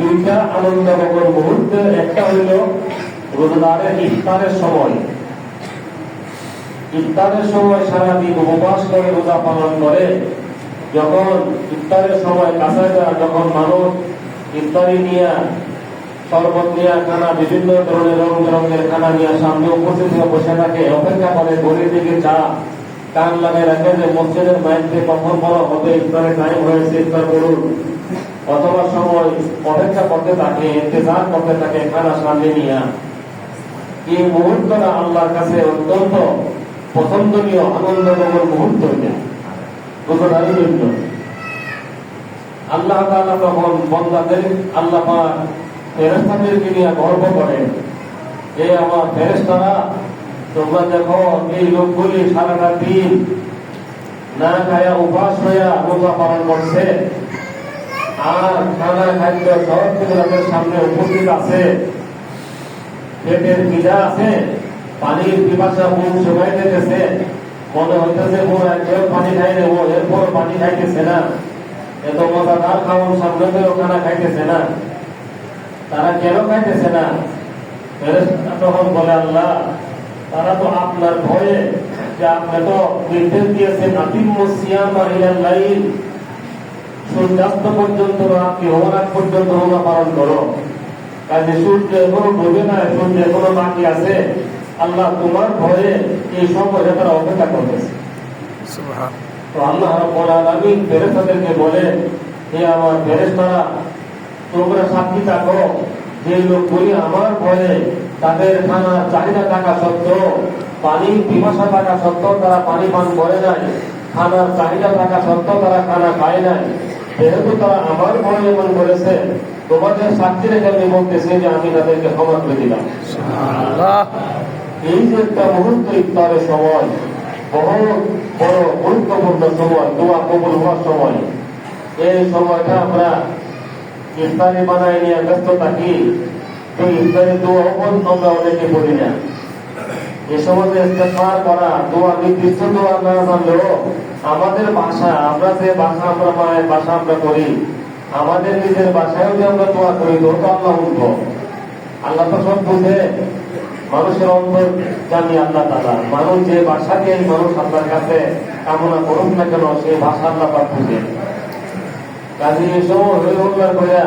দুইটা একটা হইল রোজাদারের ইফতারের সময়। ইফতারের সময় সারাদিন উপবাস করে, রোজা পালন করে। যখন ইফতারের সময় কাছে যায় যখন মানুষ ইফতারি নিয়ে, শরবত নিয়ে, খানা, বিভিন্ন ধরনের রং বেরঙের খানা নিয়ে সামনে উপস্থিত হয়ে বসে থাকে, অপেক্ষা করে গড়ির দিকে চা কান লাগাই রাখে যে মসজিদের মাইকে কখন বড় হবে, ইফতারের টাইম হয়েছে, ইফতার করুন। অথবা সময় অপেক্ষা করতে থাকে, ইন্তজার করতে থাকে, খানা সামনে নিয়ে। এই মুহূর্তটা আল্লাহর কাছে অত্যন্ত পছন্দনীয় আনন্দময় মুহূর্ত আল্লাহ তাআলা তখন বন্দাদের আল্লাহ পাক ফেরেশতাদেরকে নিয়ে গর্ব করেন। এ আমার ফেরেশতারা, তোমরা দেখো এই লোকগুলি সারাটা দিন না খায়া উপাস হইয়া রোজা পালন করছে। আর খানা খাদ্য সব তাদের সামনে উপস্থিত আছে। পেটের পিজা আছে। পানির পিপাসা মুখ শুকাই দিতেছে। মনে হইতেছে, ও একবার পানি খাই নেব এরপর পানি খাইতেছে না। এত মজাদার খাওয়ার পেয়েও খানা খাইতেছে না। তারা কেন খাইতেছে না? তখন বলে, আল্লাহ, তারা তো আপনার ভয়ে যে আপনি তো নির্দেশ দিয়েছেন, আতিম সিয়াম লাইল সূর্যাস্ত পর্যন্ত রাত্রি হওয়ার পর্যন্ত পালন করো। কাজে সূর্য এখনও ডুবে না সূর্য এখনও বাকি আছে আল্লাহ তোমার ভয়ে এই সময় তারা অপেক্ষা করতেছে। তো আল্লাহ রাব্বুল আলামিন ফেরেশতাদেরকে বলে হে আমার ফেরেশতারা তোমরা সাক্ষী থাকো যে লোকগুলি আমার ভয়ে তাদের খানার চাহিদা থাকা সত্ত্বেও পানির পিপাসা থাকা সত্ত্বেও তারা পানি পান করে নাই খানার চাহিদা থাকা সত্ত্বেও তারা খানা খায় নাই। যেহেতু তারা আমার ভয়ে এমন করেছে তোমাদের সাক্ষী রেখে আমি বলতেছি যে আমি তাদেরকে ক্ষমা করে দিলাম। এই যে একটা মুহূর্ত ইফতারের সময় বহু বড় গুরুত্বপূর্ণ সময় দোয়া কবুল হওয়ার সময় এই সময়টা আমরা ইফতারি বানায় নিয়ে ব্যস্ত থাকি তো ইফতারি দোয়া আমরা অনেকে করি না। আমাদের ভাষা আমরা যে ভাষা আমরা মায়ের ভাষা আমরা করি, আমাদের নিজের ভাষায় যদি আমরা দোয়া করি তো আল্লাহ উঠবো আল্লাহ তো সব বুঝে। মানুষের অন্তর জানি আল্লাহ তালা মানুষ যে ভাষাকে এই মানুষ আল্লাহর কাছে কামনা করুক না কেন সেই ভাষা আল্লাহ বুঝে। কাজে সময় হয়ে